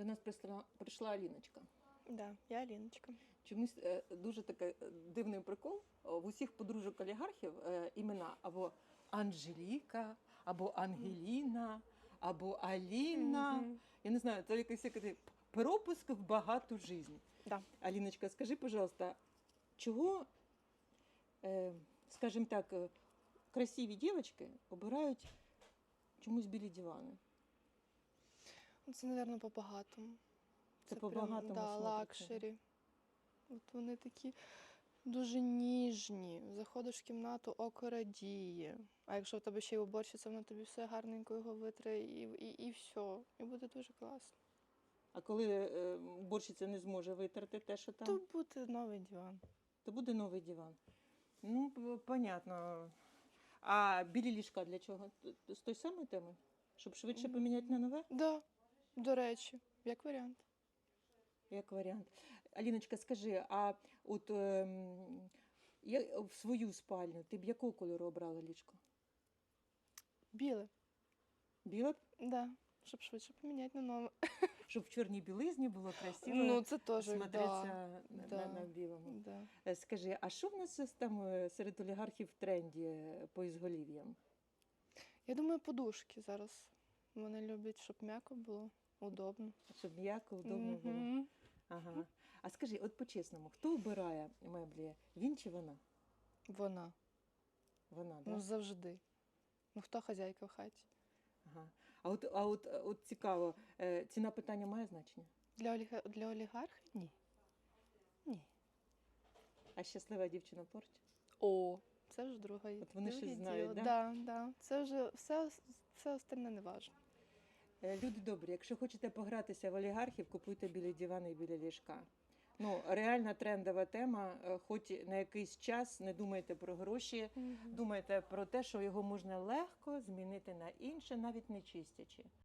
До нас прийшла, прийшла Аліночка. Да, я Аліночка. Чомусь е, дуже такий е, дивний прикол. В усіх подружок олігархів е, імена або Анжеліка, або Ангеліна, або Аліна. Мгм. Я не знаю, це якийсь такий пропуск в багату жизнь. Да. Аліночка, скажи, пожалуйста, чого, е, скажімо так, е, красиві дівчатки обирають чомусь білі дивани? Ну, Це, мабуть, по-багатому. Це прям, по-багатому да, лакшері. От вони такі дуже ніжні. Заходиш в кімнату, око радіє. А якщо в тебе ще й уборщиця, вона тобі все гарненько його витре і, і, і все. І буде дуже класно. А коли е, борщиця не зможе витерти те, що там, То буде новий диван. то буде новий диван. Ну, п- понятно. А білі ліжка для чого? З той самої теми? Щоб швидше поміняти на нове, Да, до речі, як варіант. як варіант. Аліночка, скажи, а от ем, я, в свою спальню ти б якого кольору обрала ліжко? Біле. Біле б? Да, щоб швидше поміняти на нове. Щоб в чорній білизні було красиво Ну, це теж смотреться да, на, да. на, на білому. Да. Е, Скажи, а що в нас ось там е, серед олігархів в тренді е, по ізголів'ям? Я думаю, подушки зараз. Вони люблять, щоб м'яко було, удобно. Щоб м'яко, удобно було. Мгм. Ага. А скажи, от по-чесному, хто обирає меблі? Він чи вона? Вона. Вона, так? Ну завжди. Ну хто хазяйка в хаті? Ага. А от, а от, от цікаво, е, ціна питання має значення? Для, оліга... для олігарха? Ні. Ні. А щаслива дівчина поруч? О, це вже друга От вони друге щось знають, діло. да? Да, да. Це вже все, все остальне не важно. Е, Люди добрі, якщо хочете погратися в олігархів, купуйте біля дивани і біля ліжка. Ну, реальна трендова тема. е, Хоч на якийсь час не думайте про гроші, думайте про те, що його можна легко змінити на інше, навіть не чистячи.